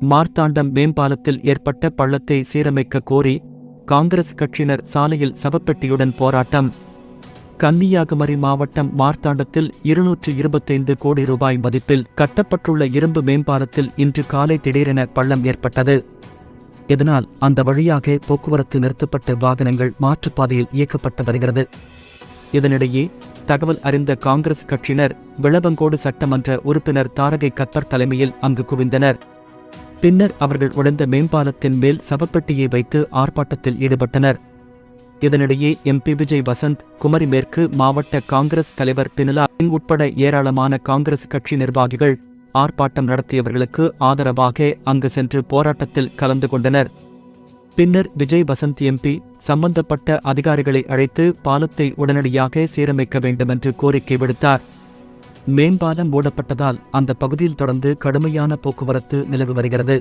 மார்த்தாண்டம் மேம்பாலத்தில் ஏற்பட்ட பள்ளத்தை சீரமைக்க கோரி காங்கிரஸ் கட்சியினர் சாலையில் சவப்பெட்டியுடன் போராட்டம். கன்னியாகுமரி மாவட்டம் மார்த்தாண்டத்தில் இருநூற்று இருபத்தைந்து கோடி ரூபாய் மதிப்பில் கட்டப்பட்டுள்ள இரும்பு மேம்பாலத்தில் இன்று காலை திடீரென பள்ளம் ஏற்பட்டது. இதனால் அந்த வழியாக போக்குவரத்து நிறுத்தப்பட்டு வாகனங்கள் மாற்றுப்பாதையில் இயக்கப்பட்டு வருகிறது. இதனிடையே தகவல் அறிந்த காங்கிரஸ் கட்சியினர் விளவங்கோடு சட்டமன்ற உறுப்பினர் தாரகை கத்தர் தலைமையில் அங்கு குவிந்தனர். பின்னர் அவர்கள் உடைந்த மேம்பாலத்தின் மேல் சவப்பெட்டியை வைத்து ஆர்ப்பாட்டத்தில் ஈடுபட்டனர். இதனிடையே எம்பி விஜய் வசந்த் குமரி மேற்கு மாவட்ட காங்கிரஸ் தலைவர் பினலா சிங் உட்பட ஏராளமான காங்கிரஸ் கட்சி நிர்வாகிகள் ஆர்ப்பாட்டம் நடத்தியவர்களுக்கு ஆதரவாக அங்கு சென்று போராட்டத்தில் கலந்து கொண்டனர். பின்னர் விஜய் வசந்த் எம்பி சம்பந்தப்பட்ட அதிகாரிகளை அழைத்து பாலத்தை உடனடியாக சீரமைக்க வேண்டுமென்று கோரிக்கை விடுத்தார். மேம்பாலம் மூடப்பட்டதால் அந்த பகுதியில் தொடர்ந்து கடுமையான போக்குவரத்து நிலவி வருகிறது.